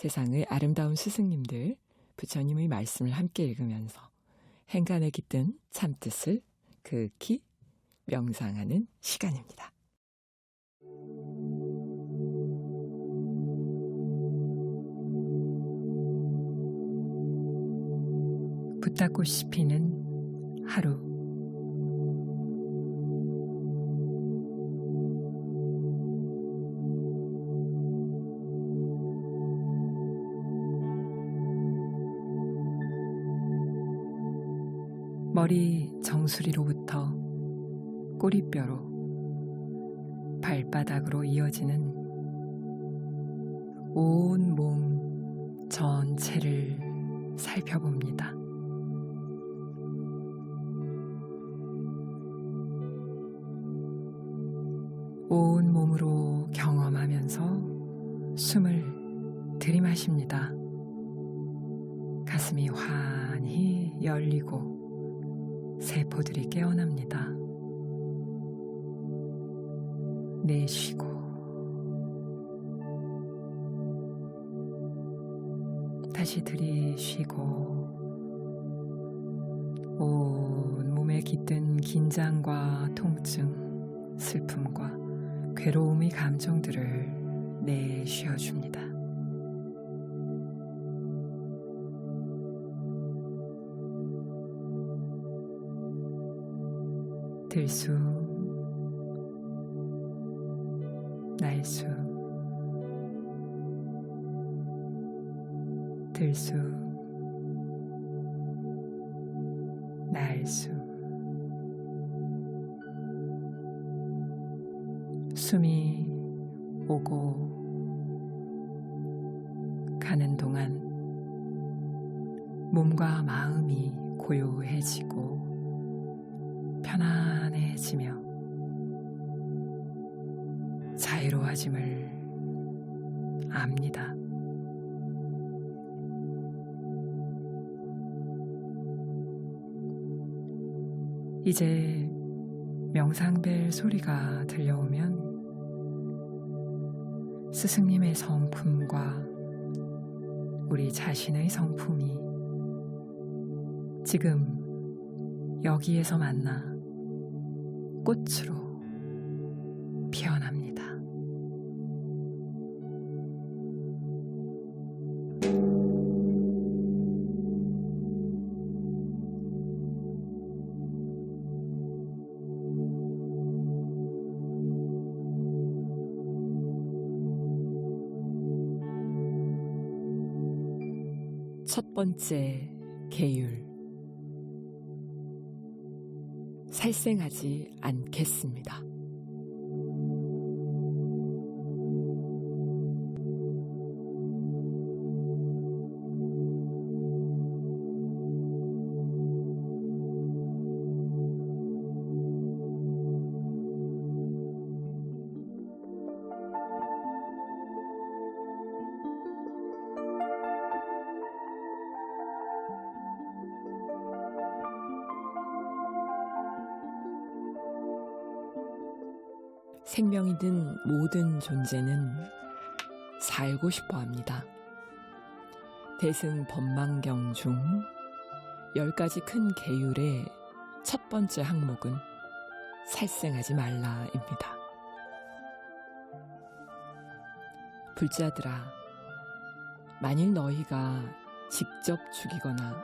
세상의 아름다운 스승님들, 부처님의 말씀을 함께 읽으면서 행간에 깃든 참뜻을 극히 명상하는 시간입니다. 붓다꽃이 피는 하루 머리 정수리로부터 꼬리뼈로 발바닥으로 이어지는 온 몸 전체를 살펴봅니다. 온 몸으로 경험하면서 숨을 들이마십니다. 가슴이 환히 열리고 세포들이 깨어납니다. 내쉬고 다시 들이쉬고 온 몸에 깃든 긴장과 통증, 슬픔과 괴로움의 감정들을 내쉬어줍니다. 들숨, 날숨, 들숨, 날숨. 숨이 오고 가는 동안 몸과 마음이 고요해지고 편안 해지며 자유로워짐을 압니다. 이제 명상벨 소리가 들려오면 스승님의 성품과 우리 자신의 성품이 지금 여기에서 만나 꽃으로 피어납니다. 첫 번째 계율. 살생하지 않겠습니다. 생명이든 모든 존재는 살고 싶어 합니다. 대승 법망경 중열 가지 큰 계율의 첫 번째 항목은 살생하지 말라입니다. 불자들아, 만일 너희가 직접 죽이거나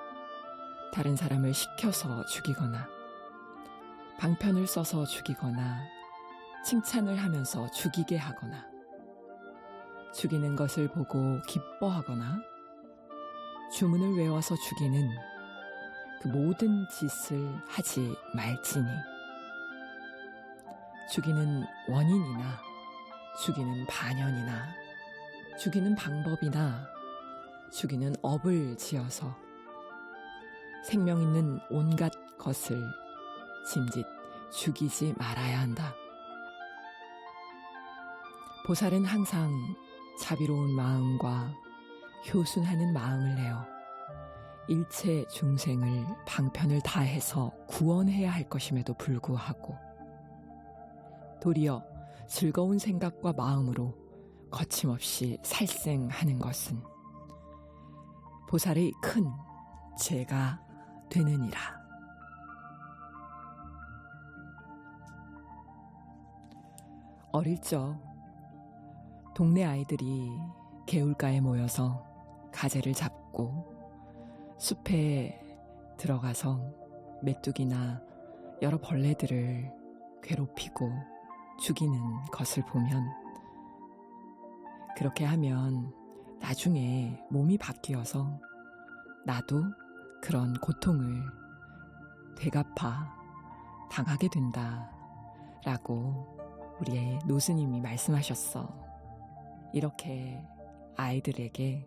다른 사람을 시켜서 죽이거나 방편을 써서 죽이거나 칭찬을 하면서 죽이게 하거나 죽이는 것을 보고 기뻐하거나 주문을 외워서 죽이는 그 모든 짓을 하지 말지니 죽이는 원인이나 죽이는 반연이나 죽이는 방법이나 죽이는 업을 지어서 생명 있는 온갖 것을 짐짓 죽이지 말아야 한다. 보살은 항상 자비로운 마음과 효순하는 마음을 내어 일체 중생을 방편을 다해서 구원해야 할 것임에도 불구하고 도리어 즐거운 생각과 마음으로 거침없이 살생하는 것은 보살의 큰 죄가 되느니라. 어릴 적 동네 아이들이 개울가에 모여서 가재를 잡고 숲에 들어가서 메뚜기나 여러 벌레들을 괴롭히고 죽이는 것을 보면 그렇게 하면 나중에 몸이 바뀌어서 나도 그런 고통을 되갚아 당하게 된다 라고 우리의 노스님이 말씀하셨어. 이렇게 아이들에게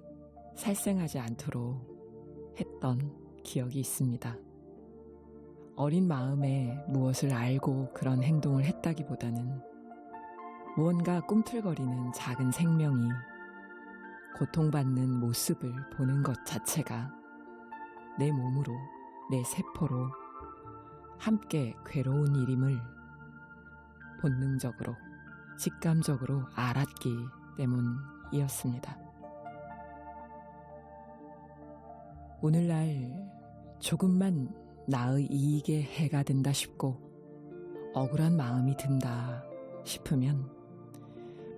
살생하지 않도록 했던 기억이 있습니다. 어린 마음에 무엇을 알고 그런 행동을 했다기보다는 무언가 꿈틀거리는 작은 생명이 고통받는 모습을 보는 것 자체가 내 몸으로, 내 세포로 함께 괴로운 일임을 본능적으로, 직감적으로 알았기 때문이었습니다. 오늘날 조금만 나의 이익에 해가 된다 싶고 억울한 마음이 든다 싶으면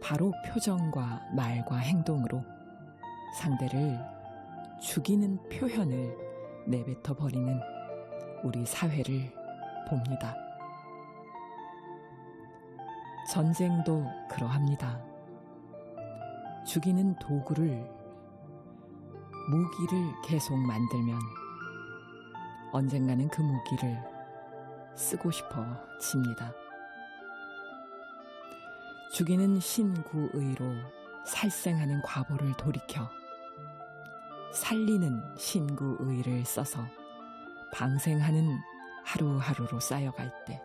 바로 표정과 말과 행동으로 상대를 죽이는 표현을 내뱉어 버리는 우리 사회를 봅니다. 전쟁도 그러합니다. 죽이는 도구를 무기를 계속 만들면 언젠가는 그 무기를 쓰고 싶어집니다. 죽이는 신구의로 살생하는 과보를 돌이켜 살리는 신구의를 써서 방생하는 하루하루로 쌓여갈 때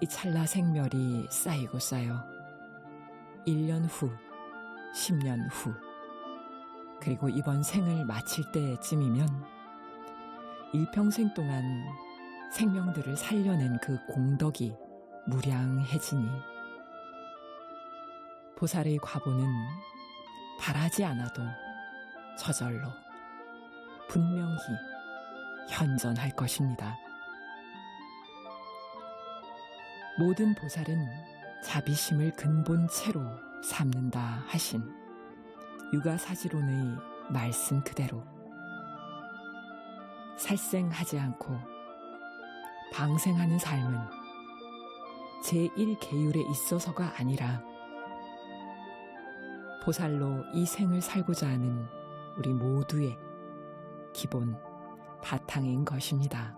이 찰나 생멸이 쌓이고 쌓여 1년 후, 10년 후, 그리고 이번 생을 마칠 때쯤이면 일평생 동안 생명들을 살려낸 그 공덕이 무량해지니 보살의 과보는 바라지 않아도 저절로 분명히 현전할 것입니다. 모든 보살은 자비심을 근본체로 삼는다 하신 육아사지론의 말씀 그대로 살생하지 않고 방생하는 삶은 제1계율에 있어서가 아니라 보살로 이 생을 살고자 하는 우리 모두의 기본 바탕인 것입니다.